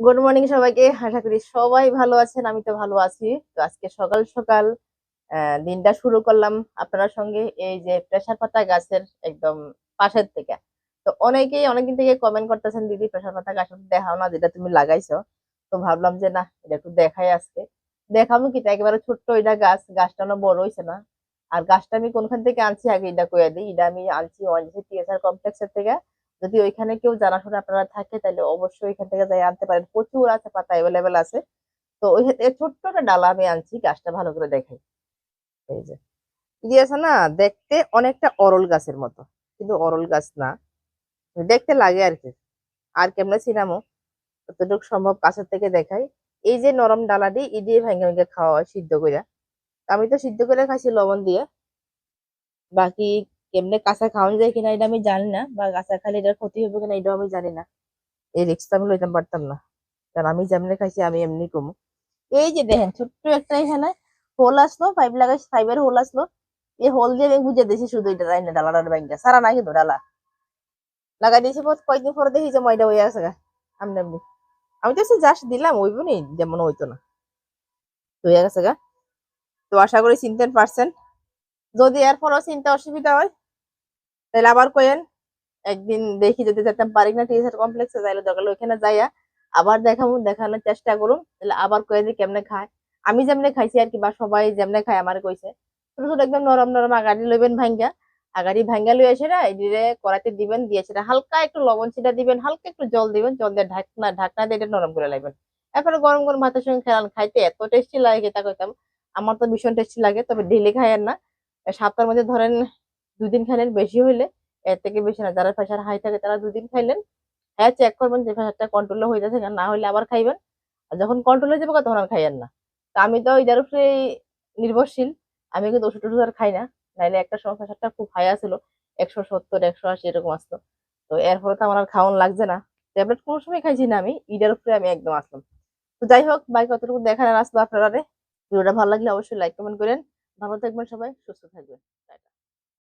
Good morning সবাইকে, আশা করি সবাই ভালো আছেন, আমি তো ভালো আছি। তো আজকে সকাল সকাল দিনটা শুরু করলাম আপনার সঙ্গে এই যে প্রেসার পাতা গাছের একদম পাশের থেকে। তো অনেকেই অনেকদিন থেকে কমেন্ট করতেছেন, দিদি প্রেসার পাতা গাছ দেখাও না, যেটা তুমি লাগাইছো। তো ভাবলাম যে, না, এটা একটু দেখাই আজকে। দেখাবো কি একেবারে ছোট্ট এটা গাছ, গাছটা না বড় হয়েছে না। আর গাছটা আমি কোনখান থেকে আনছি, আগে এটা কয়ে দিই, এটা আমি আনছি ওয়ানজি টিএসআর কমপ্লেক্সের থেকে। যদি ওইখানে কেউ জানাশোনা আপনারা থাকে, তাহলে অবশ্যই ওইখান থেকে যাই আনতে পারেন। প্রচুর আছে পাতা অ্যাভেলেবেল আছে। তো ওই ছোট্ট একটা ডালা আমি আনছি, গাছটা ভালো করে দেখাই। এই যে। কি আছে না? দেখতে অনেকটা অরল গাছের মতো। কিন্তু অরল গাছ না। দেখতে লাগে আর কি। আর কেমনে ছিলামও যতটুকু সম্ভব কাছের থেকে দেখাই। এই যে নরম ডালাটি, ই দিয়ে ভেঙে ভেঙে খাওয়া হয় সিদ্ধ করে আমি তো সিদ্ধ করে খাইছি লবণ দিয়ে। বাকি কেমনে কাঁচা খাওয়ানো যায় কিনা এটা আমি জানি না, বা কাঁচা খালে এটার ক্ষতি হবে কিনা এটাও আমি জানি না। এই রিক্সটা আমি লইতে পারতাম না, কারণ আমি যেমনি খাইছি আমি এমনি কমু। এই যে দেখেন, ছোট্ট একটা এখানে হোল আসলো পাইপ লাগাইছি পাইপের হোল আসলো। এই হোল দিয়ে আমি বুঝে দিয়েছি শুধু এটা রাইনা ডালাটার ব্যাংকটা সারা নাই কিন্তু ডালা। লাগাই দিয়েছি বহুত কয়েকদিন পরে দেখি যে ময়দা হয়ে আছে গা, আমনি আমি তো জাস্ট দিলাম ওইব নি যেমন হইতো না। হয়ে গেছে গা। তো আশা করি চিনতেন পারছেন। যদি এরপরও চিন্তা অসুবিধা হয় তাহলে আবার কয়েন একদিন দেখি যদি যেতাম পারি না টিএসআর কমপ্লেক্সে যাইলে দরকার ওইখানে যাইয়া আবার দেখাবো, দেখানোর চেষ্টা করুন, তাহলে আবার কয়ে যে কেমনে খায়। আমি যেমনে খাইছি আর কি, বা সবাই যেমনে খায় আমার কইছে। ছোট ছোট একদম নরম নরম আগাড়ি লইবেন ভাঙ্গা, আগাড়ি ভাঙ্গা লই এসে না এদিকে কড়াইতে দিবেন, দিয়ে সেটা হালকা একটু লবণ ছিটা দিবেন, হালকা একটু জল দিবেন, জল দিয়ে ঢাকনা ঢাকনা দিয়ে এটা নরম করে লাইবেন। এরপরে গরম গরম ভাতের সঙ্গে খেলান, খাইতে এত টেস্টি লাগে তা কইতাম, আমার তো ভীষণ টেস্টি লাগে, তবে ডেলি খাইয়েন না। সপ্তাহের মধ্যে ধরেন দুই দিন খাইলেন বেশি হইলে, এর থেকে বেশি না। যারা প্রেশার হাই থাকে তারা দুদিন খাইলেন। হ্যাঁ চেক করবেন যে প্রেশারটা কন্ট্রোলে হয়ে যাচ্ছে না হলে আবার খাইবেন। আর যখন কন্ট্রোল যাবে তখন আর খাইয়েন না। তা আমি তো এটার উপরে নির্ভরশীল। আমি কিন্তু ওষুধ টষুধ আর খাই না। নাইলে একটা সময় প্রেশারটা খুব হাই আসলো একশো সত্তর, একশো আশি এরকম আসতো। তো এরপরে তো আমার আর খাওয়ান লাগছে না। ট্যাবলেট কোনো সময় খাইছি না আমি। ইটার উপরে আমি একদম আসলাম। তো যাই হোক বাই কতটুকু দেখানোর আসলো আপনারা ভিডিওটা ভালো লাগলে অবশ্যই লাইক কমেন্ট করেন। ভালো থাকবেন সবাই, সুস্থ থাকবেন।